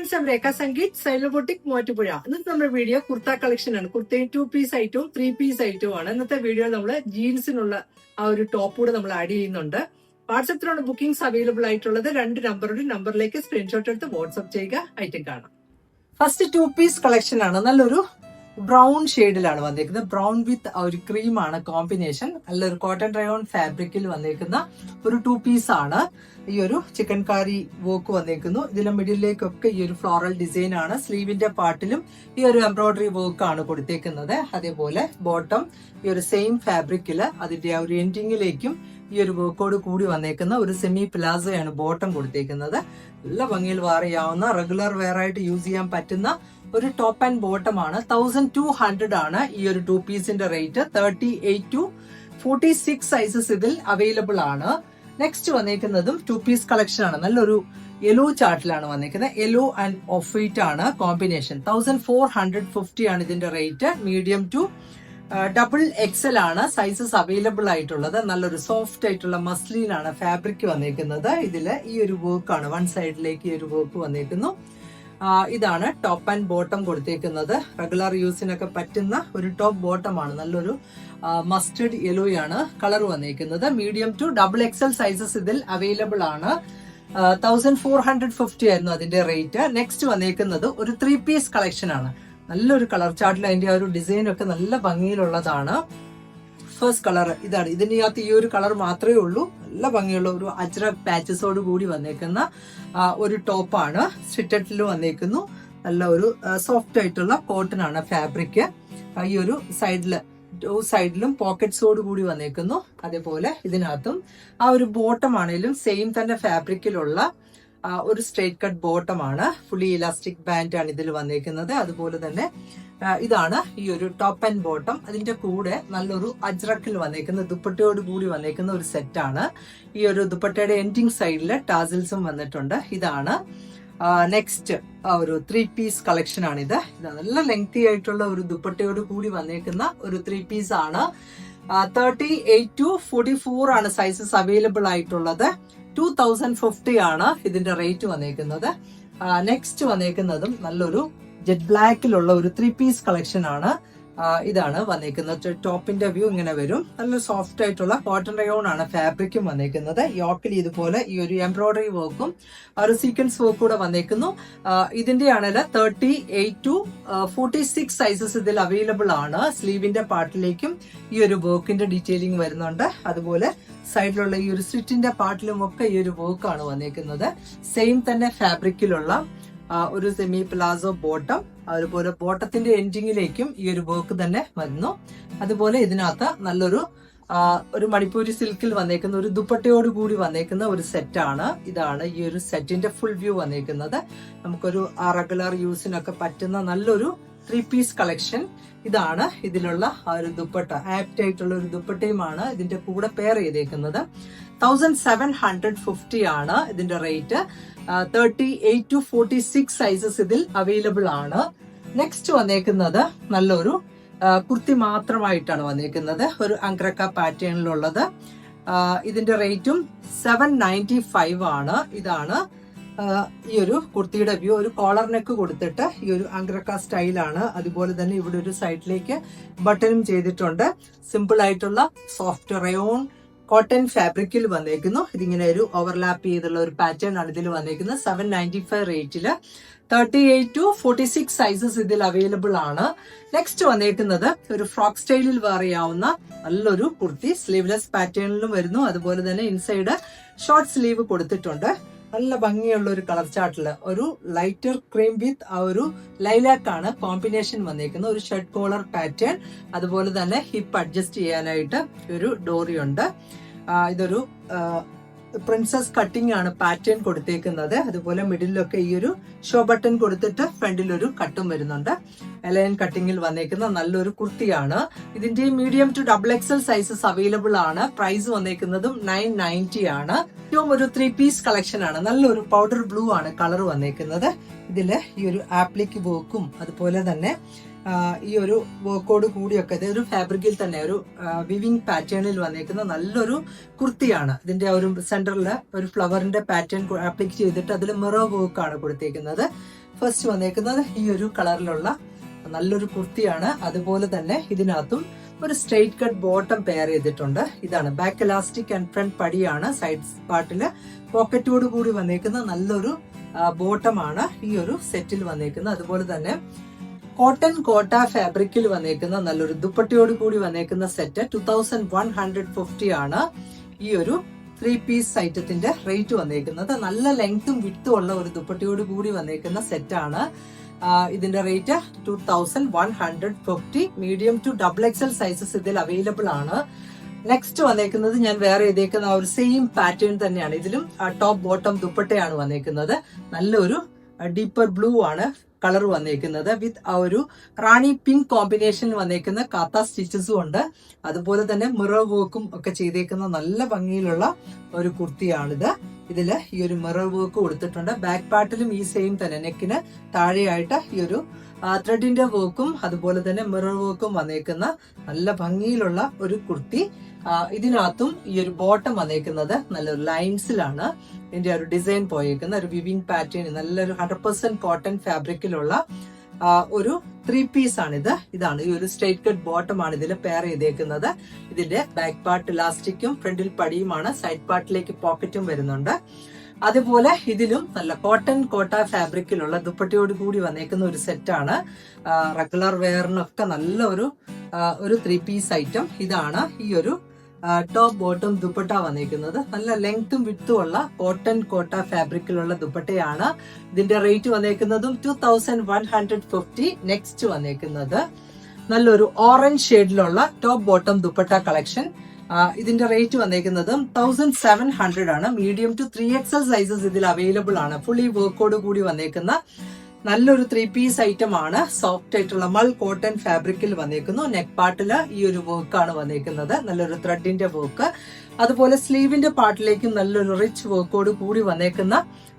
Friends Rekha Sangeeth സൈലോബോട്ടിക് മൂവാറ്റുപുഴ. ഇന്നത്തെ നമ്മുടെ വീഡിയോ കുർത്ത കളക്ഷൻ ആണ്. കുർത്തയും ടു പീസ് ഐറ്റവും ത്രീ പീസ് ഐറ്റവും ആണ്. ഇന്നത്തെ വീഡിയോ നമ്മൾ ജീൻസിനുള്ള ആ ഒരു ടോപ്പ് കൂടെ നമ്മൾ ആഡ് ചെയ്യുന്നുണ്ട്. വാട്സപ്പിലാണ് ബുക്കിംഗ്സ് അവൈലബിൾ ആയിട്ടുള്ളത്. രണ്ട് നമ്പറുടെ നമ്പറിലേക്ക് സ്ക്രീൻഷോട്ട് എടുത്ത് വാട്സ്ആപ്പ് ചെയ്യുക. ഐറ്റം കാണാം. ഫസ്റ്റ് ടു പീസ് കളക്ഷൻ ആണ്. നല്ലൊരു ബ്രൗൺ ഷെയ്ഡിലാണ് വന്നിരിക്കുന്നത്. ബ്രൗൺ വിത്ത് ഒരു ക്രീം ആണ് കോമ്പിനേഷൻ നല്ലൊരു കോട്ടൺ ഡ്രയോൺ ഫാബ്രിക്കിൽ വന്നിരിക്കുന്ന ഒരു ടു പീസ് ആണ്. ഈ ഒരു ചിക്കൻ കാരി വർക്ക് വന്നേക്കുന്നു. ഇതിലെ മിഡിലേക്കൊക്കെ ഈ ഒരു ഫ്ലോറൽ ഡിസൈൻ ആണ്. സ്ലീവിന്റെ പാർട്ടിലും ഈ ഒരു എംബ്രോയിഡറി വർക്ക് ആണ് കൊടുത്തേക്കുന്നത്. അതേപോലെ ബോട്ടം ഈ ഒരു സെയിം ഫാബ്രിക്കിൽ അതിന്റെ ആ ഒരു എൻഡിങ്ങിലേക്കും ഈ ഒരു വർക്കോട് കൂടി വന്നേക്കുന്ന ഒരു സെമി പ്ലാസയാണ് ബോട്ടം കൊടുത്തേക്കുന്നത്. നല്ല ഭംഗിയിൽ വാറിയാവുന്ന റെഗുലർ വെയർ ആയിട്ട് യൂസ് ചെയ്യാൻ പറ്റുന്ന ഒരു ടോപ്പ് ആൻഡ് ബോട്ടം ആണ്. തൗസൻഡ് ടു ഹൺഡ്രഡ് ആണ് ഈ ഒരു ടു പീസിന്റെ rate thirty eight to forty six sizes ഇതിൽ അവൈലബിൾ ആണ്. നെക്സ്റ്റ് വന്നേക്കുന്നതും ടു പീസ് കളക്ഷൻ ആണ്. നല്ലൊരു യെല്ലോ ചാർട്ടിലാണ് വന്നിരിക്കുന്നത് യെല്ലോ ആൻഡ് ഓഫ് വൈറ്റ് ആണ് combination thousand four hundred fifty ആണ് ഇതിന്റെ rate medium to double XL ആണ് സൈസസ് അവൈലബിൾ ആയിട്ടുള്ളത്. നല്ലൊരു സോഫ്റ്റ് ആയിട്ടുള്ള മസ്ലിൻ ആണ് ഫാബ്രിക് വന്നിരിക്കുന്നത് ഇതിൽ ഈ ഒരു വർക്ക് ആണ്. വൺ സൈഡിലേക്ക് ഈ ഒരു വർക്ക് വന്നേക്കുന്നു. ഇതാണ് ടോപ്പ് ആൻഡ് ബോട്ടം കൊടുത്തേക്കുന്നത്. റെഗുലർ യൂസിനൊക്കെ പറ്റുന്ന ഒരു ടോപ്പ് ബോട്ടം ആണ്. നല്ലൊരു മസ്റ്റർഡ് യെല്ലോ ആണ് കളർ വന്നിരിക്കുന്നത്. Medium to double XL sizes ഇതിൽ അവൈലബിൾ ആണ്. തൗസൻഡ് ഫോർ ഹൺഡ്രഡ് ഫിഫ്റ്റി ആയിരുന്നു അതിന്റെ റേറ്റ് നെക്സ്റ്റ് വന്നിരിക്കുന്നത് ഒരു ത്രീ പീസ് കളക്ഷൻ ആണ്. നല്ലൊരു കളർ ചാർട്ടിൽ അതിന്റെ ആ ഒരു ഡിസൈൻ ഒക്കെ നല്ല ഭംഗിയിലുള്ളതാണ്. ഫസ്റ്റ് കളർ ഇതാണ്. ഇതിന്റെ അകത്ത് ഈ ഒരു കളർ മാത്രമേ ഉള്ളൂ. നല്ല ഭംഗിയുള്ള ഒരു അജ്ര പാച്ചസോട് കൂടി വന്നേക്കുന്ന ഒരു ടോപ്പാണ് സ്റ്റിറ്റഡിൽ വന്നേക്കുന്നു നല്ല ഒരു സോഫ്റ്റ് ആയിട്ടുള്ള കോട്ടൺ ആണ് ഫാബ്രിക് ഈ ഒരു സൈഡിൽ ടു സൈഡിലും പോക്കറ്റ്സോട് കൂടി വന്നേക്കുന്നു. അതേപോലെ ഇതിനകത്തും ആ ഒരു ബോട്ടം ആണെങ്കിലും സെയിം തന്നെ ഫാബ്രിക്കിലുള്ള ഒരു സ്ട്രേറ്റ് കട്ട് ബോട്ടം ആണ്. ഫുള്ളി ഇലാസ്റ്റിക് ബാൻഡ് ആണ് ഇതിൽ വന്നേക്കുന്നത്. അതുപോലെ തന്നെ ഇതാണ് ഈ ഒരു ടോപ്പ് ആൻഡ് ബോട്ടം അതിന്റെ കൂടെ നല്ലൊരു അജ്രക്കിൽ വന്നേക്കുന്ന ദുപ്പട്ടയോട് കൂടി വന്നേക്കുന്ന ഒരു സെറ്റാണ് ഈ ഒരു ദുപ്പട്ടയുടെ എൻഡിങ് സൈഡിൽ ടാസിൽസും വന്നിട്ടുണ്ട്. ഇതാണ് നെക്സ്റ്റ് ഒരു ത്രീ പീസ് കളക്ഷൻ ആണ് ഇത് നല്ല ലെങ്തി ആയിട്ടുള്ള ഒരു ദുപ്പട്ടയോട് കൂടി വന്നേക്കുന്ന ഒരു ത്രീ പീസ് ആണ്. Thirty eight to forty four ആണ് സൈസസ് അവൈലബിൾ ആയിട്ടുള്ളത്. ടു തൗസൻഡ് ഫിഫ്റ്റി ആണ് ഇതിന്റെ റേറ്റ് വന്നേക്കുന്നത്. നെക്സ്റ്റ് വന്നേക്കുന്നതും നല്ലൊരു ജെറ്റ് ബ്ലാക്കിലുള്ള ഒരു ത്രീ പീസ് കളക്ഷൻ ആണ്. ഇതാണ് വന്നിരിക്കുന്നത് ടോപ്പിന്റെ വ്യൂ ഇങ്ങനെ വരും. നല്ല സോഫ്റ്റ് ആയിട്ടുള്ള കോട്ടൺ റയോൺ ആണ് ഫാബ്രിക്കും വന്നിരിക്കുന്നത് യോക്കിൽ ഇതുപോലെ ഈ ഒരു എംബ്രോയിഡറി വർക്കും ഒരു സീക്വൻസ് വർക്ക് കൂടെ വന്നിരിക്കുന്നു ഇതിന്റെ ആണെങ്കിൽ thirty eight to forty six sizes ഇതിൽ അവൈലബിൾ ആണ്. സ്ലീവിന്റെ പാർട്ടിലേക്കും ഈ ഒരു വർക്കിന്റെ ഡീറ്റെയിലിംഗ് വരുന്നുണ്ട്. അതുപോലെ സൈഡിലുള്ള ഈ ഒരു സ്ലിറ്റിന്റെ പാർട്ടിലും ഒക്കെ ഈ ഒരു വർക്കാണ് വന്നിരിക്കുന്നത് സെയിം തന്നെ ഫാബ്രിക്കിലുള്ള ഒരു സെമി പ്ലാസോ ബോട്ടം അതുപോലെ ബോട്ടത്തിന്റെ എൻഡിങ്ങിലേക്കും ഈ ഒരു വർക്ക് തന്നെ വരുന്നു. അതുപോലെ ഇതിനകത്ത് നല്ലൊരു ഒരു മണിപ്പൂരി സിൽക്കിൽ വന്നേക്കുന്ന ഒരു ദുപ്പട്ടയോട് കൂടി വന്നേക്കുന്ന ഒരു സെറ്റാണ് ഇതാണ് ഈ ഒരു സെറ്റിന്റെ ഫുൾ വ്യൂ വന്നേക്കുന്നത്. നമുക്കൊരു റെഗുലർ യൂസിനൊക്കെ പറ്റുന്ന നല്ലൊരു ത്രീ പീസ് കളക്ഷൻ ഇതാണ് ഇതിലുള്ള ആ ഒരു ദുപ്പട്ട. ആപ്റ്റ് ആയിട്ടുള്ള ഒരു ദുപ്പട്ടയുമാണ് ഇതിന്റെ കൂടെ പെയർ ചെയ്തേക്കുന്നത്. തൗസൻഡ് സെവൻ ഹൺഡ്രഡ് ഫിഫ്റ്റി ആണ് ഇതിന്റെ rate thirty eight to forty six sizes ഇതിൽ അവൈലബിൾ ആണ്. നെക്സ്റ്റ് വന്നേക്കുന്നത് നല്ലൊരു കുർത്തി മാത്രമായിട്ടാണ് വന്നേക്കുന്നത്. ഒരു അങ്ക്രക്ക പാറ്റേണിലുള്ളത്. ഇതിന്റെ റേറ്റും സെവൻ നയന്റി ഫൈവ് ആണ്. ഇതാണ് ഈ ഒരു കുർത്തിയുടെ വ്യൂ ഒരു കോളർ നെക്ക് കൊടുത്തിട്ട് ഈ ഒരു അങ്ക്രക്ക സ്റ്റൈലാണ് അതുപോലെ തന്നെ ഇവിടെ ഒരു സൈഡിലേക്ക് ബട്ടനും ചെയ്തിട്ടുണ്ട്. സിമ്പിൾ ആയിട്ടുള്ള സോഫ്റ്റ് റയോൺ കോട്ടൺ ഫാബ്രിക്കിൽ വന്നേക്കുന്നു. ഇതിങ്ങനെ ഒരു ഓവർലാപ്പ് ചെയ്തുള്ള ഒരു പാറ്റേൺ ആണ് ഇതിൽ വന്നേക്കുന്നത്. സെവൻ നയന്റി ഫൈവ് റേറ്റിൽ thirty eight to forty six sizes ഇതിൽ അവൈലബിൾ ആണ്. നെക്സ്റ്റ് വന്നേക്കുന്നത് ഒരു ഫ്രോക്ക് സ്റ്റൈലിൽ വേറിയാവുന്ന നല്ലൊരു കുർത്തി. സ്ലീവ്ലെസ് പാറ്റേണിലും വരുന്നു. അതുപോലെ തന്നെ ഇൻസൈഡ് ഷോർട്ട് സ്ലീവ് കൊടുത്തിട്ടുണ്ട്. നല്ല ഭംഗിയുള്ള ഒരു കളർ ചാർട്ടിൽ ഒരു ലൈറ്റർ ക്രീം വിത്ത് ആ ഒരു ലൈലാക്ക് ആണ് കോമ്പിനേഷൻ വന്നിരിക്കുന്നത് ഒരു ഷർട്ട് കോളർ പാറ്റേൺ അതുപോലെ തന്നെ ഹിപ്പ് അഡ്ജസ്റ്റ് ചെയ്യാനായിട്ട് ഒരു ഡോറിയുണ്ട്. ഇതൊരു പ്രിൻസസ് കട്ടിംഗ് ആണ് പാറ്റേൺ കൊടുത്തേക്കുന്നത്. അതുപോലെ മിഡിലൊക്കെ ഈ ഒരു ഷോ ബട്ടൺ കൊടുത്തിട്ട് ഫ്രണ്ടിൽ ഒരു കട്ടും വരുന്നുണ്ട് എലയൻ കട്ടിങ്ങിൽ വന്നേക്കുന്ന നല്ലൊരു കുർത്തിയാണ്. ഇതിന്റെ medium to double XL sizes available ആണ്. പ്രൈസ് വന്നേക്കുന്നതും നയൻ നയന്റി ആണ്. ഏറ്റവും ഒരു ത്രീ പീസ് കളക്ഷൻ ആണ്. നല്ലൊരു പൗഡർ ബ്ലൂ ആണ് കളർ വന്നേക്കുന്നത്. ഇതിൽ ഈ ഒരു ആപ്ലിക് വർക്കും അതുപോലെ തന്നെ ഈ ഒരു വർക്കോട് കൂടിയൊക്കെ ഇത് ഒരു ഫാബ്രിക്കിൽ തന്നെ ഒരു വിവിങ് പാറ്റേണിൽ വന്നേക്കുന്ന നല്ലൊരു കുർത്തിയാണ്. ഇതിന്റെ ഒരു സെന്ററിൽ ഒരു ഫ്ലവറിന്റെ പാറ്റേൺ അപ്ലിക് ചെയ്തിട്ട് അതിൽ വർക്ക് ആണ് കൊടുത്തേക്കുന്നത്. ഫസ്റ്റ് വന്നേക്കുന്നത് ഈ ഒരു കളറിലുള്ള നല്ലൊരു കുർത്തിയാണ്. അതുപോലെ തന്നെ ഇതിനകത്തും ഒരു സ്ട്രെയിറ്റ് കട്ട് ബോട്ടം പെയർ ചെയ്തിട്ടുണ്ട്. ഇതാണ് ബാക്ക് ഇലാസ്റ്റിക് ആൻഡ് ഫ്രണ്ട് പടിയാണ്. സൈഡ് പാർട്ടിൽ പോക്കറ്റോട് കൂടി വന്നേക്കുന്ന നല്ലൊരു ബോട്ടമാണ് ഈ ഒരു സെറ്റിൽ വന്നേക്കുന്നത്. അതുപോലെ തന്നെ കോട്ടൺ കോട്ട ഫാബ്രിക്കിൽ വന്നേക്കുന്ന നല്ലൊരു ദുപ്പട്ടിയോട് കൂടി വന്നേക്കുന്ന set two thousand one hundred fifty ആണ്. ഈ ഒരു ത്രീ പീസ് ഐറ്റത്തിന്റെ റേറ്റ് വന്നേക്കുന്നത്. നല്ല ലെങ്ത്തും വിട്ടും ഉള്ള ഒരു ദുപ്പട്ടിയോട് കൂടി വന്നേക്കുന്ന സെറ്റാണ് ഇതിന്റെ rate two thousand one hundred fifty medium to double XL sizes ഇതിൽ അവൈലബിൾ ആണ്. നെക്സ്റ്റ് വന്നേക്കുന്നത് ഞാൻ വേറെ ചെയ്തേക്കുന്ന ആ ഒരു സെയിം പാറ്റേൺ തന്നെയാണ്. ഇതിലും ടോപ്പ് ബോട്ടം ദുപ്പട്ടയാണ് വന്നേക്കുന്നത്. നല്ലൊരു ഡീപ്പർ ബ്ലൂ ആണ്. കളർ വന്നേക്കുന്നത് വിത്ത് ആ ഒരു റാണി പിങ്ക് കോമ്പിനേഷൻ വന്നേക്കുന്ന കാത്ത സ്റ്റിച്ചസും ഉണ്ട്. അതുപോലെ തന്നെ മിറർ വർക്കും ഒക്കെ ചെയ്തേക്കുന്ന നല്ല ഭംഗിയിലുള്ള ഒരു കുർത്തിയാണിത്. ഇതിൽ ഈ ഒരു മിറർ വർക്ക് കൊടുത്തിട്ടുണ്ട്. ബാക്ക് പാർട്ടിലും ഈ സെയിം തന്നെ. നെക്കിന് താഴെയായിട്ട് ഈ ഒരു ത്രെഡിന്റെ വർക്കും അതുപോലെ തന്നെ മിറർ വർക്കും വന്നേക്കുന്ന നല്ല ഭംഗിയിലുള്ള ഒരു കുർത്തി. ഇതിനകത്തും ഈ ഒരു ബോട്ടം വന്നേക്കുന്നത് നല്ലൊരു ലൈൻസിലാണ് ഇതിന്റെ ഒരു ഡിസൈൻ പോയേക്കുന്ന ഒരു വിവിങ് പാറ്റേൺ നല്ലൊരു ഹൺഡ്രഡ് പെർസെന്റ് കോട്ടൺ ഫാബ്രിക്കിലുള്ള ഒരു ത്രീ പീസ് ഇത് ഇതാണ്. ഈ ഒരു സ്ട്രേറ്റ് കട്ട് ബോട്ടം ആണ് ഇതിൽ പെയർ ചെയ്തേക്കുന്നത്. ഇതിന്റെ ബാക്ക് പാർട്ട് ഇലാസ്റ്റിക്കും ഫ്രണ്ടിൽ പടിയുമാണ്. സൈഡ് പാർട്ടിലേക്ക് പോക്കറ്റും വരുന്നുണ്ട്. അതുപോലെ ഇതിലും നല്ല കോട്ടൺ കോട്ട ഫാബ്രിക്കിലുള്ള ദുപ്പട്ടിയോട് കൂടി വന്നേക്കുന്ന ഒരു സെറ്റാണ് റെഗുലർ വെയറിനൊക്കെ നല്ല ഒരു ഒരു ത്രീ പീസ് ഐറ്റം ഇതാണ് ഈ ഒരു ടോപ്പ് ബോട്ടം ദുപ്പട്ട വന്നിരിക്കുന്നത്. നല്ല ലെങ്ത്തും വിട്ടും ഉള്ള കോട്ടൺ കോട്ട ഫാബ്രിക്കിലുള്ള ദുപ്പട്ടയാണ്. ഇതിന്റെ rate വന്നേക്കുന്നതും two thousand one hundred fifty next വന്നേക്കുന്നത് നല്ലൊരു ഓറഞ്ച് ഷെയ്ഡിലുള്ള ടോപ്പ് ബോട്ടം ദുപ്പട്ട കളക്ഷൻ ഇതിന്റെ റേറ്റ് വന്നേക്കുന്നതും തൗസൻഡ് സെവൻ ഹൺഡ്രഡ് ആണ്. Medium to three XL sizes ഇതിൽ അവൈലബിൾ ആണ്. ഫുള്ളി വർക്കോട് കൂടി വന്നേക്കുന്ന നല്ലൊരു ത്രീ പീസ് ഐറ്റം ആണ്. സോഫ്റ്റ് ആയിട്ടുള്ള മൾ കോട്ടൺ ഫാബ്രിക്കിൽ വന്നേക്കുന്നു. നെക്ക് പാർട്ടിൽ ഈ ഒരു വർക്ക് ആണ് വന്നേക്കുന്നത്. നല്ലൊരു ത്രെഡിന്റെ വർക്ക് അതുപോലെ സ്ലീവിന്റെ പാർട്ടിലേക്കും നല്ലൊരു റിച്ച് വർക്കോട് കൂടി വന്നേക്കുന്ന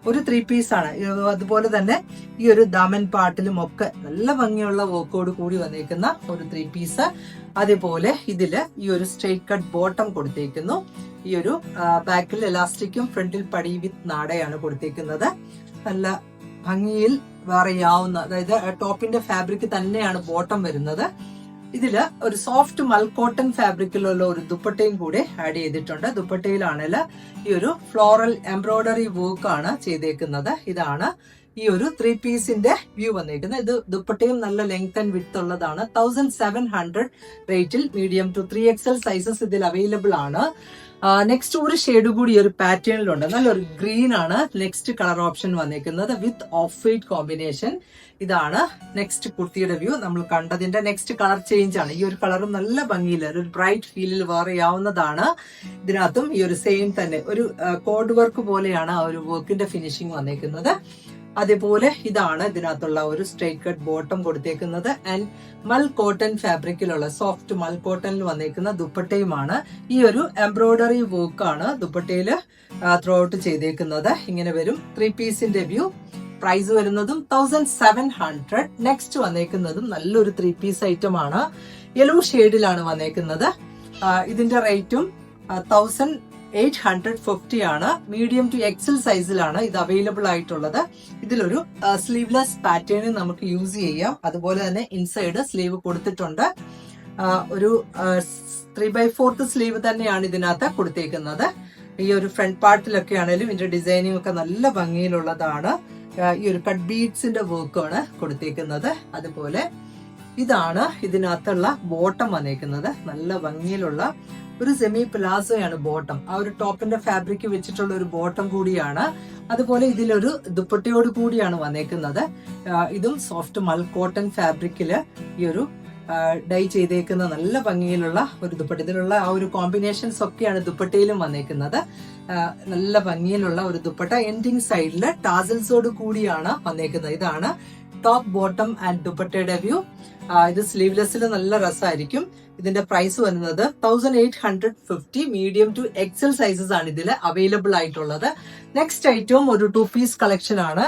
ഒരു ത്രീ പീസ് ആണ്. അതുപോലെ തന്നെ ഈ ഒരു ദമൻ പാർട്ടിലും ഒക്കെ നല്ല ഭംഗിയുള്ള വർക്കോട് കൂടി വന്നേക്കുന്ന ഒരു ത്രീ പീസ് അതേപോലെ ഇതിൽ ഈ ഒരു സ്ട്രെയിറ്റ് കട്ട് ബോട്ടം കൊടുത്തേക്കുന്നു. ഈ ഒരു ബാക്കിൽ എലാസ്റ്റിക്കും ഫ്രണ്ടിൽ പടി വിത്ത് നാടയാണ് കൊടുത്തേക്കുന്നത്. നല്ല ഭംഗിയിൽ വേറെയാവുന്ന അതായത് ടോപ്പിന്റെ ഫാബ്രിക് തന്നെയാണ് ബോട്ടം വരുന്നത്. ഇതിൽ ഒരു സോഫ്റ്റ് മൽക്കോട്ടൺ ഫാബ്രിക്കിലുള്ള ഒരു ദുപ്പട്ടയും കൂടി ആഡ് ചെയ്തിട്ടുണ്ട്. ദുപ്പട്ടയിലാണെങ്കിൽ ഈ ഒരു ഫ്ലോറൽ എംബ്രോയ്ഡറി വർക്ക് ആണ് ചെയ്തേക്കുന്നത്. ഇതാണ് ഈ ഒരു ത്രീ പീസിന്റെ വ്യൂ വന്നേക്കുന്നത് ഇത് ദുപ്പട്ടയും നല്ല ലെങ്ത് ആൻഡ് വിത്ത് ഉള്ളതാണ്. തൗസൻഡ് സെവൻ ഹൺഡ്രഡ് റേറ്റിൽ medium to three XL sizes ഇതിൽ അവൈലബിൾ ആണ്. നെക്സ്റ്റ് ഒരു ഷെയ്ഡ് കൂടി ഒരു പാറ്റേണിലുണ്ട് നല്ലൊരു ഗ്രീൻ ആണ്. നെക്സ്റ്റ് കളർ ഓപ്ഷൻ വന്നിരിക്കുന്നത് വിത്ത് ഓഫ് വൈറ്റ് കോമ്പിനേഷൻ ഇതാണ് നെക്സ്റ്റ് കുർത്തിയുടെ വ്യൂ നമ്മൾ കണ്ടതിന്റെ നെക്സ്റ്റ് കളർ ചേഞ്ച് ആണ്. ഈ ഒരു കളറും നല്ല ഭംഗിയിൽ ഒരു ബ്രൈറ്റ് ഫീലിൽ വേറെയാവുന്നതാണ് ഇതിനകത്തും ഈ ഒരു സെയിം തന്നെ. ഒരു കോഡ് വർക്ക് പോലെയാണ് ആ ഒരു വർക്കിന്റെ ഫിനിഷിംഗ് വന്നേക്കുന്നത്. അതേപോലെ ഇതാണ് ഇതിനകത്തുള്ള ഒരു സ്ട്രേറ്റ് കട്ട് ബോട്ടം കൊടുത്തേക്കുന്നത്. ആൻഡ് മൽ കോട്ടൺ ഫാബ്രിക്കിലുള്ള സോഫ്റ്റ് മൽ കോട്ടണിൽ വന്നേക്കുന്ന ദുപ്പട്ടയുമാണ്. ഈ ഒരു എംബ്രോയിഡറി വർക്കാണ് ദുപ്പട്ടയിൽ ത്രൂ ഔട്ട് ചെയ്തേക്കുന്നത്. ഇങ്ങനെ വരും. ത്രീ പീസിന്റെ വ്യൂ പ്രൈസ് വരുന്നതും തൗസൻഡ് സെവൻ ഹൺഡ്രഡ് നെക്സ്റ്റ് വന്നേക്കുന്നതും നല്ലൊരു ത്രീ പീസ് ഐറ്റം ആണ്. യെല്ലോ ഷെയ്ഡിലാണ് വന്നേക്കുന്നത്. ഇതിന്റെ റേറ്റും തൗസൻഡ് എയ്റ്റ് ഹൺഡ്രഡ് ഫിഫ്റ്റി ആണ്. മീഡിയം ടു എക്സൽ സൈസിലാണ് ഇത് അവൈലബിൾ ആയിട്ടുള്ളത്. ഇതിലൊരു സ്ലീവ്ലെസ് പാറ്റേൺ നമുക്ക് യൂസ് ചെയ്യാം. അതുപോലെ തന്നെ ഇൻസൈഡ് സ്ലീവ് കൊടുത്തിട്ടുണ്ട്. ഒരു ത്രീ ബൈ ഫോർത്ത് സ്ലീവ് തന്നെയാണ് ഇതിനകത്ത് കൊടുത്തേക്കുന്നത്. ഈ ഒരു ഫ്രണ്ട് പാർട്ടിലൊക്കെ ആണെങ്കിലും ഇതിന്റെ ഡിസൈനിങ് ഒക്കെ നല്ല ഭംഗിയിലുള്ളതാണ്. ഈ ഒരു കട്ട് ബീഡ്സിന്റെ വർക്കാണ് കൊടുത്തേക്കുന്നത്. അതുപോലെ ഇതാണ് ഇതിനകത്തുള്ള ബോട്ടം വന്നേക്കുന്നത്. നല്ല ഭംഗിയിലുള്ള ഒരു സെമി പ്ലാസോയാണ് ബോട്ടം ആ ഒരു ടോപ്പിന്റെ ഫാബ്രിക് വെച്ചിട്ടുള്ള ഒരു ബോട്ടം കൂടിയാണ്. അതുപോലെ ഇതിലൊരു ദുപ്പട്ടയോട് കൂടിയാണ് വന്നേക്കുന്നത്. ഇതും സോഫ്റ്റ് മൾ കോട്ടൺ ഫാബ്രിക്കിൽ ഈ ഒരു ഡൈ ചെയ്തേക്കുന്ന നല്ല ഭംഗിയിലുള്ള ഒരു ദുപ്പട്ട. ഇതിലുള്ള ആ ഒരു കോമ്പിനേഷൻസ് ഒക്കെയാണ് ദുപ്പട്ടയിലും വന്നേക്കുന്നത്. നല്ല ഭംഗിയിലുള്ള ഒരു ദുപ്പട്ട. എൻഡിങ് സൈഡിൽ ടാസൽസോട് കൂടിയാണ് വന്നേക്കുന്നത്. ഇതാണ് ടോപ്പ് ബോട്ടം ആൻഡ് ദുപ്പട്ടയുടെ വ്യൂ ഇത് സ്ലീവ്ലെസ്സിൽ നല്ല രസമായിരിക്കും. ഇതിന്റെ പ്രൈസ് വരുന്നത് thousand eight hundred fifty medium to XL sizes ആണ് ഇതിൽ അവൈലബിൾ ആയിട്ടുള്ളത്. നെക്സ്റ്റ് ഐറ്റവും ഒരു ടു പീസ് കളക്ഷൻ ആണ്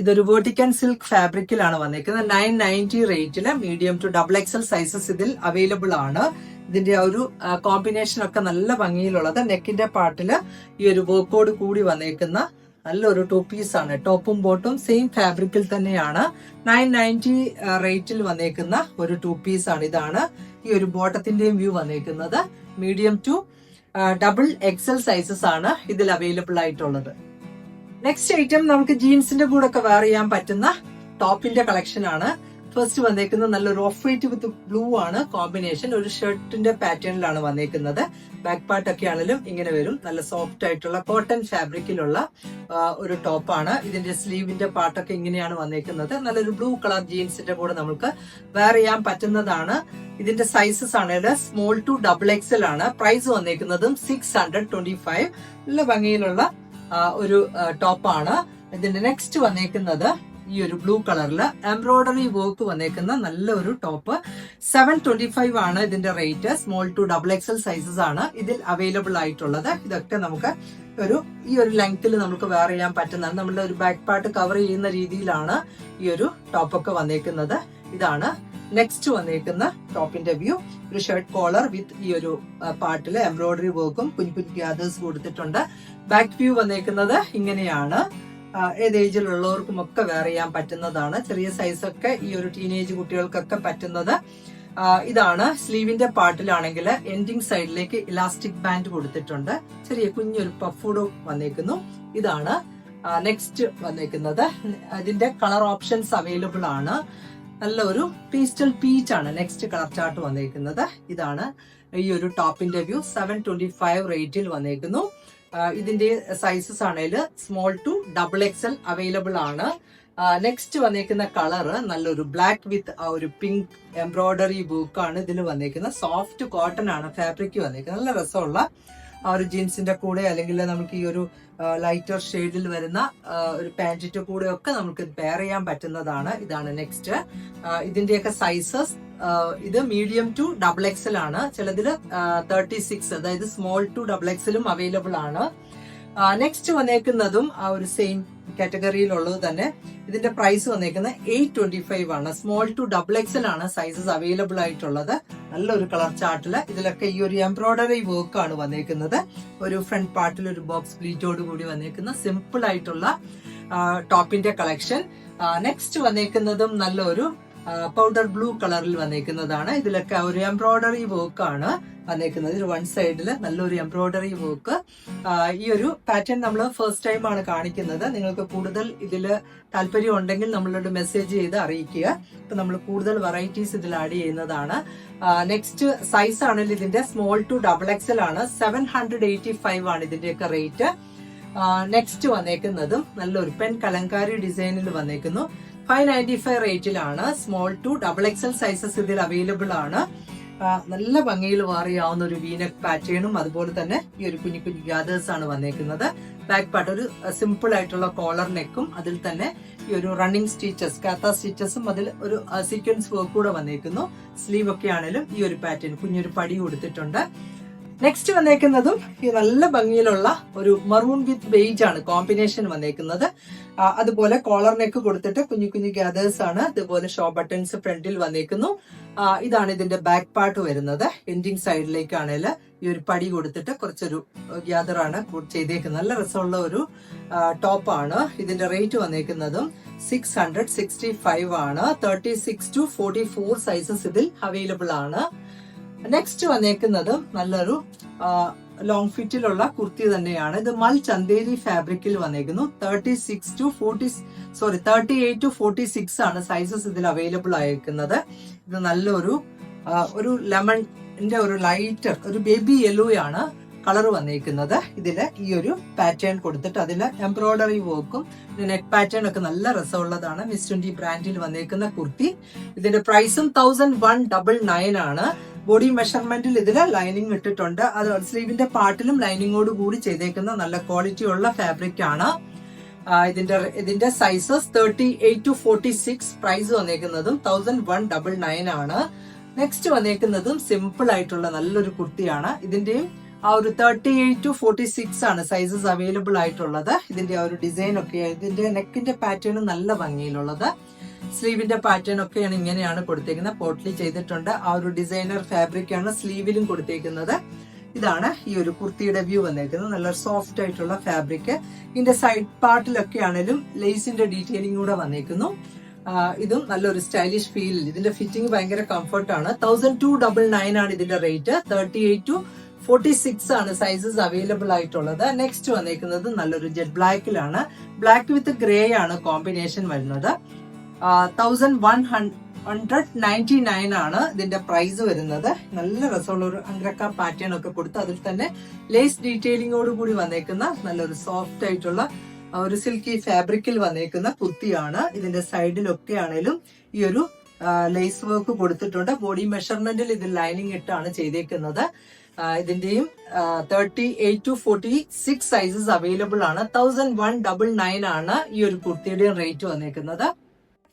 ഇതൊരു വേർട്ടിക്കൻ സിൽക്ക് ഫാബ്രിക്കിലാണ് വന്നേക്കുന്നത്. നയൻ നയന്റി റേറ്റിൽ medium to double XL sizes ഇതിൽ അവൈലബിൾ ആണ്. ഇതിന്റെ ആ ഒരു കോമ്പിനേഷൻ ഒക്കെ നല്ല ഭംഗിയിലുള്ളത്. നെക്കിന്റെ പാർട്ടിൽ ഈ ഒരു വർക്കോട് കൂടി വന്നേക്കുന്ന നല്ലൊരു ടു പീസ് ആണ്. ടോപ്പും ബോട്ടും സെയിം ഫാബ്രിക്കിൽ തന്നെയാണ്. നയൻ നയന്റി റേറ്റിൽ വന്നേക്കുന്ന ഒരു ടു പീസ് ആണ് ഇതാണ്. ഈ ഒരു ബോട്ടത്തിന്റെയും വ്യൂ വന്നേക്കുന്നത്. Medium to double XL sizes ആണ് ഇതിൽ അവൈലബിൾ ആയിട്ടുള്ളത്. നെക്സ്റ്റ് ഐറ്റം നമുക്ക് ജീൻസിന്റെ കൂടെ ഒക്കെ വെയർ ചെയ്യാൻ പറ്റുന്ന ടോപ്പിന്റെ കളക്ഷൻ ആണ്. ഫസ്റ്റ് വന്നേക്കുന്നത് നല്ലൊരു ഓഫ് വൈറ്റ് വിത്ത് ബ്ലൂ ആണ്. കോമ്പിനേഷൻ ഒരു ഷർട്ടിന്റെ പാറ്റേണിലാണ് വന്നേക്കുന്നത്. ബാക്ക് പാർട്ട് ഒക്കെ ആണെങ്കിലും ഇങ്ങനെ വരും. നല്ല സോഫ്റ്റ് ആയിട്ടുള്ള കോട്ടൺ ഫാബ്രിക്കിലുള്ള ഒരു ടോപ്പാണ് ഇതിന്റെ സ്ലീവിന്റെ പാർട്ടൊക്കെ ഇങ്ങനെയാണ് വന്നേക്കുന്നത്. നല്ലൊരു ബ്ലൂ കളർ ജീൻസിന്റെ കൂടെ നമുക്ക് വെയർ ചെയ്യാൻ പറ്റുന്നതാണ്. ഇതിന്റെ സൈസസ് ആണെങ്കിൽ സ്മോൾ ടു ഡബിൾ എക്സൽ ആണ്. പ്രൈസ് വന്നേക്കുന്നതും സിക്സ് ഹൺഡ്രഡ് ട്വന്റി ഫൈവ് നല്ല ഭംഗിയിലുള്ള ഒരു ടോപ്പാണ് ഇതിന്റെ നെക്സ്റ്റ് വന്നേക്കുന്നത് ഈ ഒരു ബ്ലൂ കളറിൽ എംബ്രോയ്ഡറി വർക്ക് വന്നേക്കുന്ന നല്ല ഒരു ടോപ്പ്. സെവൻ ട്വന്റി ഫൈവ് ആണ് ഇതിന്റെ rate. Small to double XL sizes ആണ് ഇതിൽ അവൈലബിൾ ആയിട്ടുള്ളത്. ഇതൊക്കെ നമുക്ക് ഒരു ഈ ഒരു ലെങ്ത്തിൽ നമുക്ക് വെയർ ചെയ്യാൻ പറ്റുന്നതാണ്. നമ്മളുടെ ഒരു ബാക്ക് പാർട്ട് കവർ ചെയ്യുന്ന രീതിയിലാണ് ഈ ഒരു ടോപ്പൊക്കെ വന്നേക്കുന്നത്. ഇതാണ് നെക്സ്റ്റ് വന്നേക്കുന്ന ടോപ്പിന്റെ വ്യൂ ഒരു ഷർട്ട് കോളർ വിത്ത് ഈ ഒരു പാർട്ടിൽ എംബ്രോയിഡറി വർക്കും കുഞ്ഞു കുഞ്ഞു ഗ്യാദേഴ്സ് കൊടുത്തിട്ടുണ്ട്. ബാക്ക് വ്യൂ വന്നേക്കുന്നത് ഇങ്ങനെയാണ്. ഏത് ഏജിലുള്ളവർക്കും ഒക്കെ വെയർ ചെയ്യാൻ പറ്റുന്നതാണ്. ചെറിയ സൈസൊക്കെ ഈ ഒരു ടീനേജ് കുട്ടികൾക്കൊക്കെ പറ്റുന്നത്. ഇതാണ് സ്ലീവിന്റെ പാർട്ടിലാണെങ്കിൽ എൻഡിങ് സൈഡിലേക്ക് ഇലാസ്റ്റിക് ബാൻഡ് കൊടുത്തിട്ടുണ്ട്. ചെറിയ കുഞ്ഞൊരു പഫൂഡ് വന്നേക്കുന്നു. ഇതാണ് നെക്സ്റ്റ് വന്നേക്കുന്നത്. അതിന്റെ കളർ ഓപ്ഷൻസ് അവൈലബിൾ ആണ്. നല്ല ഒരു പീസ്റ്റൽ പീച്ച് ആണ് നെക്സ്റ്റ് കളർ ചാർട്ട് വന്നേക്കുന്നത്. ഇതാണ് ഈ ഒരു ടോപ്പിന്റെ വ്യൂ സെവൻ ട്വന്റി ഫൈവ് റേറ്റിൽ വന്നേക്കുന്നു. ഇതിന്റെ സൈസസ് ആണെങ്കിൽ small to double XL available ആണ്. നെക്സ്റ്റ് വന്നേക്കുന്ന കളറ് നല്ലൊരു ബ്ലാക്ക് വിത്ത് ആ ഒരു പിങ്ക് എംബ്രോയിഡറി ആണ് ഇതിൽ വന്നേക്കുന്നത്. സോഫ്റ്റ് കോട്ടൺ ആണ് ഫാബ്രിക് വന്നേക്കുന്നത്. നല്ല രസമുള്ള ആ ഒരു ജീൻസിന്റെ കൂടെ അല്ലെങ്കിൽ നമുക്ക് ഈ ഒരു ലൈറ്റർ ഷെയ്ഡിൽ വരുന്ന ഒരു പാന്റിന്റെ കൂടെ ഒക്കെ നമുക്ക് പെയർ ചെയ്യാൻ പറ്റുന്നതാണ്. ഇതാണ് നെക്സ്റ്റ് ഇതിന്റെയൊക്കെ സൈസസ് ഇത് മീഡിയം ടു ഡബിൾ എക്സൽ ആണ് ചിലതിൽ തേർട്ടി സിക്സ് അതായത് സ്മോൾ ടു ഡബിൾ എക്സലും അവൈലബിൾ ആണ്. നെക്സ്റ്റ് വന്നേക്കുന്നതും ആ ഒരു സെയിം കാറ്റഗറിയിലുള്ളത് തന്നെ. ഇതിന്റെ പ്രൈസ് വന്നേക്കുന്നത് എയ്റ്റ് ട്വന്റി ഫൈവ് ആണ് സ്മോൾ ടു ഡബിൾ എക്സൽ ആണ് സൈസസ് അവൈലബിൾ ആയിട്ടുള്ളത്. നല്ലൊരു കളർ ചാർട്ടിൽ ഇതിലൊക്കെ ഈ ഒരു എംബ്രോയിഡറി വർക്ക് ആണ് വന്നേക്കുന്നത്. ഒരു ഫ്രണ്ട് പാർട്ടിൽ ഒരു ബോക്സ് പ്ലീറ്റോട് കൂടി വന്നേക്കുന്ന സിമ്പിൾ ആയിട്ടുള്ള ടോപ്പിന്റെ കളക്ഷൻ നെക്സ്റ്റ് വന്നേക്കുന്നതും നല്ലൊരു പൗഡർ ബ്ലൂ കളറിൽ വന്നേക്കുന്നതാണ്. ഇതിലൊക്കെ ഒരു എംബ്രോയിഡറി വർക്ക് ആണ് വന്നേക്കുന്നത്. ഒരു വൺ സൈഡിൽ നല്ലൊരു എംബ്രോയിഡറി വർക്ക് ഈ ഒരു പാറ്റേൺ നമ്മൾ ഫസ്റ്റ് ടൈം ആണ് കാണിക്കുന്നത്. നിങ്ങൾക്ക് കൂടുതൽ ഇതിൽ താല്പര്യം ഉണ്ടെങ്കിൽ നമ്മളോട് മെസ്സേജ് ചെയ്ത് അറിയിക്കുക. ഇപ്പൊ നമ്മൾ കൂടുതൽ വെറൈറ്റീസ് ഇതിൽ ആഡ് ചെയ്യുന്നതാണ്. നെക്സ്റ്റ് സൈസ് ആണെങ്കിൽ ഇതിന്റെ സ്മോൾ ടു ഡബിൾ എക്സൽ ആണ്. സെവൻ ഹൺഡ്രഡ് എയ്റ്റി ഫൈവ് ആണ് ഇതിന്റെയൊക്കെ റേറ്റ് നെക്സ്റ്റ് വന്നേക്കുന്നതും നല്ലൊരു പെൻ കലങ്കാരി ഡിസൈനിൽ വന്നേക്കുന്നു. Five ninety five റേറ്റിലാണ് small to double XL sizes ഇതിൽ അവൈലബിൾ ആണ്. നല്ല ഭംഗിയിൽ വാറിയാവുന്ന ഒരു വീനക് പാറ്റേണും അതുപോലെ തന്നെ ഈ ഒരു കുഞ്ഞു കുഞ്ഞു ഗ്യാദേഴ്സ് ആണ് വന്നേക്കുന്നത്. ബാക്ക് പാർട്ട് ഒരു സിമ്പിൾ ആയിട്ടുള്ള കോളർ നെക്കും അതിൽ തന്നെ ഈ ഒരു റണ്ണിങ് സ്റ്റിച്ചസ് കാത്ത സ്റ്റിച്ചസും അതിൽ ഒരു സീക്വൻസ് വർക്ക് കൂടെ വന്നേക്കുന്നു. സ്ലീവ് ഒക്കെ ആണെങ്കിലും ഈ ഒരു പാറ്റേൺ കുഞ്ഞൊരു പടി കൊടുത്തിട്ടുണ്ട്. നെക്സ്റ്റ് വന്നേക്കുന്നതും ഈ നല്ല ഭംഗിയിലുള്ള ഒരു മറൂൺ വിത്ത് ബെയ്ജ് ആണ്. കോമ്പിനേഷൻ വന്നേക്കുന്നത്. അതുപോലെ കോളർ നെക്ക് കൊടുത്തിട്ട് കുഞ്ഞു കുഞ്ഞു ഗ്യാദേഴ്സ് ആണ്. അതുപോലെ ഷോ ബട്ടൺസ് ഫ്രണ്ടിൽ വന്നേക്കുന്നു. ഇതാണ് ഇതിന്റെ ബാക്ക് പാർട്ട് വരുന്നത്. എൻഡിങ് സൈഡിലേക്കാണെങ്കിൽ ഈ ഒരു പടി കൊടുത്തിട്ട് കുറച്ചൊരു ഗ്യാദർ ആണ് ചെയ്തേക്കുന്നത്. നല്ല രസമുള്ള ഒരു ടോപ്പ് ആണ്. ഇതിന്റെ റേറ്റ് വന്നേക്കുന്നതും സിക്സ് ഹൺഡ്രഡ് സിക്സ്റ്റി ഫൈവ് ആണ്. Thirty six to forty four sizes ഇതിൽ അവൈലബിൾ ആണ്. നെക്സ്റ്റ് വന്നേക്കുന്നതും നല്ലൊരു ലോങ് ഫിറ്റിലുള്ള കുർത്തി തന്നെയാണ്. ഇത് മൽ ചന്ദേരി ഫാബ്രിക്കിൽ വന്നേക്കുന്നു. Thirty six to forty sorry thirty eight to forty six ആണ് സൈസസ് ഇതിൽ അവൈലബിൾ ആയിരിക്കുന്നത് ഇത് നല്ലൊരു ഒരു ലെമണിന്റെ ഒരു ലൈറ്റർ ഒരു ബേബി യെല്ലോ ആണ് കളർ വന്നിരിക്കുന്നത് ഇതിൽ ഈ ഒരു പാറ്റേൺ കൊടുത്തിട്ട് അതിൽ എംബ്രോയിഡറി വർക്കും നെക്ക് പാറ്റേൺ ഒക്കെ നല്ല രസമുള്ളതാണ്. മിസ് ട്വന്റി ബ്രാൻഡിൽ വന്നിരിക്കുന്ന കുർത്തി. ഇതിന്റെ പ്രൈസും തൗസൻഡ് വൺ ഡബിൾ നയൻ ആണ്. ബോഡി മെഷർമെന്റിൽ ഇതിൽ ലൈനിങ് ഇട്ടിട്ടുണ്ട്. അത് സ്ലീവിന്റെ പാർട്ടിലും ലൈനിങ്ങോട് കൂടി ചെയ്തേക്കുന്ന നല്ല ക്വാളിറ്റി ഉള്ള ഫാബ്രിക് ആണ്. ഇതിന്റെ ഇതിന്റെ sizes thirty eight to forty six price വന്നേക്കുന്നതും thousand one double nine ആണ്. നെക്സ്റ്റ് വന്നേക്കുന്നതും സിമ്പിൾ ആയിട്ടുള്ള നല്ലൊരു കുർത്തിയാണ് ഇതിന്റെയും ആ ഒരു thirty eight to forty six ആണ് സൈസസ് അവൈലബിൾ ആയിട്ടുള്ളത്. ഇതിന്റെ ആ ഒരു ഡിസൈൻ ഒക്കെ ഇതിന്റെ നെക്കിന്റെ പാറ്റേൺ നല്ല ഭംഗിയിലുള്ളത്. സ്ലീവിന്റെ പാറ്റേൺ ഒക്കെയാണ് ഇങ്ങനെയാണ് കൊടുത്തേക്കുന്നത്. പോട്ട്ലി ചെയ്തിട്ടുണ്ട്. ആ ഒരു ഡിസൈനർ ഫാബ്രിക് ആണ് സ്ലീവിലും കൊടുത്തേക്കുന്നത്. ഇതാണ് ഈ ഒരു കുർത്തിയുടെ വ്യൂ വന്നേക്കുന്നത്. നല്ല സോഫ്റ്റ് ആയിട്ടുള്ള ഫാബ്രിക് ഇതിന്റെ സൈഡ് പാർട്ടിലൊക്കെ ആണെങ്കിലും ലേസിന്റെ ഡീറ്റെയിലിംഗ് കൂടെ വന്നേക്കുന്നു. ഇതും നല്ലൊരു സ്റ്റൈലിഷ് ഫീൽ ഇതിന്റെ ഫിറ്റിംഗ് ഭയങ്കര കംഫർട്ട് ആണ്. തൗസൻഡ് ടു ഡബിൾ നയൻ ആണ് ഇതിന്റെ rate thirty eight to forty six ആണ് സൈസസ് അവൈലബിൾ ആയിട്ടുള്ളത്. നെക്സ്റ്റ് വന്നേക്കുന്നത് നല്ലൊരു ജെറ്റ് ബ്ലാക്കിലാണ് ബ്ലാക്ക് വിത്ത് ഗ്രേ ആണ് കോമ്പിനേഷൻ വരുന്നത്. Thousand one hundred ninety nine ആണ് ഇതിന്റെ പ്രൈസ് വരുന്നത്. നല്ല രസമുള്ള ഒരു അങ്കരക്ക പാറ്റേൺ ഒക്കെ കൊടുത്ത് അതിൽ തന്നെ ലേസ് ഡീറ്റെയിലിംഗോട് കൂടി വന്നേക്കുന്ന നല്ലൊരു സോഫ്റ്റ് ആയിട്ടുള്ള ഒരു സിൽക്കി ഫാബ്രിക്കിൽ വന്നേക്കുന്ന കുത്തിയാണ്. ഇതിന്റെ സൈഡിലൊക്കെ ആണെങ്കിലും ഈ ഒരു ലേസ് വർക്ക് കൊടുത്തിട്ടുണ്ട്. ബോഡി മെഷർമെന്റിൽ ഇത് ലൈനിങ് ഇട്ടാണ് ചെയ്തേക്കുന്നത്. ഇതിന്റെയും thirty eight to forty six sizes available ആണ്. തൗസൻഡ് വൺ ഡബിൾ നയൻ ആണ് ഈ ഒരു കുർത്തിയുടെയും റേറ്റ് വന്നേക്കുന്നത്.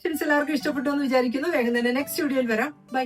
എല്ലാവർക്കും ഇഷ്ടപ്പെട്ടു എന്ന് വിചാരിക്കുന്നു. വേഗം തന്നെ നെക്സ്റ്റ് വീഡിയോയിൽ വരാം. ബൈ